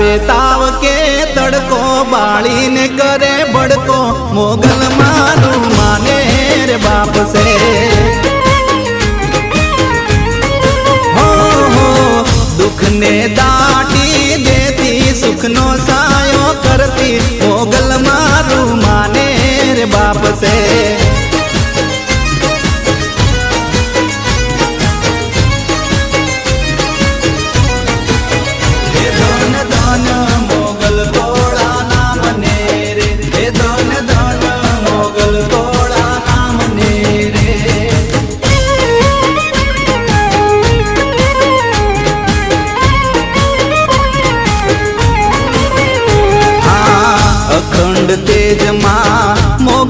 આવે તાવ કે તડકો, બાળીને કરે બડકો. મોગલ મારું માને રે બાપ સે. હો હો, દુઃખને દાટી દેતી, સુખનો સાયો કરતી. મોગલ મારું માને રે બાપ છે અખંડ તેજમાં મોગ